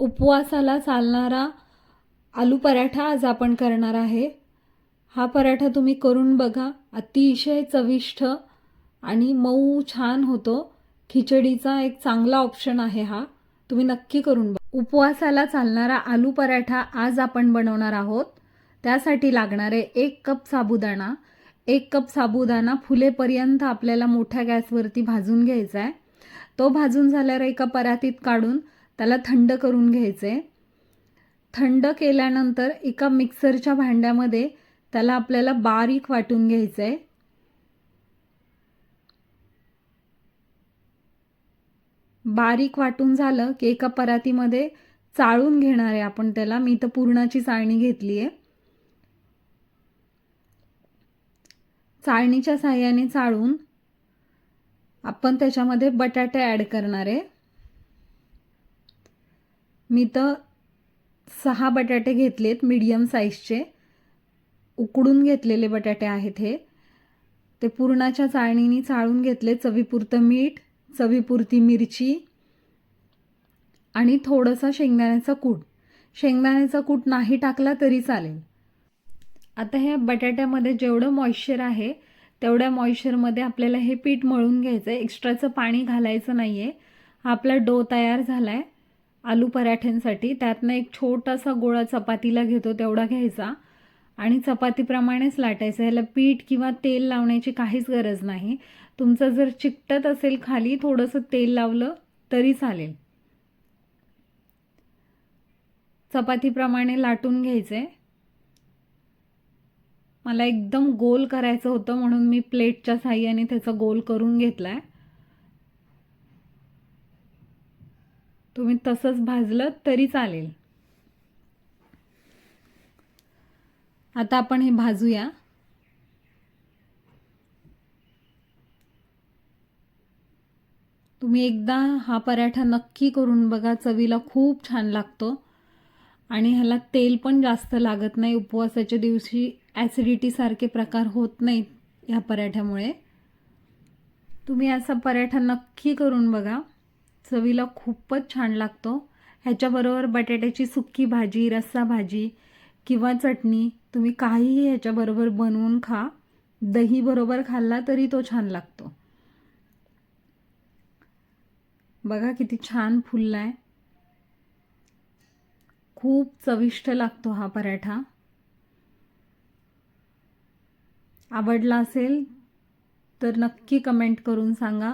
उपवासाला चालणारा आलू पराठा आज आपण करणार आहे. हा पराठा तुम्ही करून बघा. अतिशय चविष्ट आणि मऊ छान होतो. खिचडीचा एक चांगला ऑप्शन आहे हा. तुम्ही नक्की करून बघा. उपवासाला चालणारा आलू पराठा आज आपण बनवणार आहोत. त्यासाठी लागणारे एक कप साबुदाणा. एक कप साबुदाणा फुलेपर्यंत आपल्याला मोठ्या गॅसवरती भाजून घ्यायचा आहे. तो भाजून झाल्यावर एका परातीत काढून त्याला थंड करून घ्यायचे. थंड केल्यानंतर एका मिक्सरच्या भांड्यामध्ये त्याला आपल्याला बारीक वाटून घ्यायचं. आहे बारीक वाटून झालं की एका परातीमध्ये चाळून घेणार आहे आपण त्याला. मी तर पूर्णाची चाळणी घेतली आहे. चाळणीच्या साह्याने चाळून आपण त्याच्यामध्ये बटाटे ॲड करणार आहे. मी तर सहा बटाटे घेतलेत मीडियम साईजचे उकडून घेतलेले बटाटे आहेत हे. ते पुरणाच्या चाळणीने चाळून घेतले चवीपुरतं मीठ चवीपुरती मिरची आणि थोडंसं शेंगदाण्याचा कूट. शेंगदाण्याचा कूट नाही टाकला तरी चालेल. आता ह्या बटाट्यामध्ये जेवढं मॉइश्चर आहे तेवढ्या मॉइश्चरमध्ये आपल्याला हे पीठ मळून घ्यायचं आहे एक्स्ट्राचं पाणी घालायचं नाही आहे हा आपला डो तयार झाला आहे आलू पराठ्यांसाठी. त्यातनं एक छोटासा गोळा चपातीला घेतो तेवढा घ्यायचा. आणि चपातीप्रमाणेच लाटायचं. ह्याला पीठ किंवा तेल लावण्याची काहीच गरज नाही. तुमचं जर चिकटत असेल खाली थोडंसं तेल लावलं तरी चालेल. चपातीप्रमाणे लाटून घ्यायचे. मला एकदम गोल करायचं होतं म्हणून मी प्लेटच्या साह्याने त्याचा गोल करून घेतला आहे तुम्ही तसंच भाजलं तरी चालेल. आता आपण हे भाजूया. तुम्ही एकदा हा पराठा नक्की करून बघा चवीला खूप छान लागतो. आणि ह्याला तेल पण जास्त लागत नाही उपवासाच्या दिवशी ॲसिडिटीसारखे प्रकार होत नाहीत ह्या पराठ्यामुळे. तुम्ही असा पराठा नक्की करून बघा. चवीला खूपच छान लागतो. ह्याच्याबरोबर बटाट्याची सुक्की भाजी रस्सा भाजी किंवा चटणी तुम्ही काहीही ह्याच्याबरोबर बनवून खा. दही बरोबर खाल्ला तरी तो छान लागतो. बघा किती छान फुलला आहे खूप चविष्ट लागतो हा पराठा. आवडला असेल तर नक्की कमेंट करून सांगा.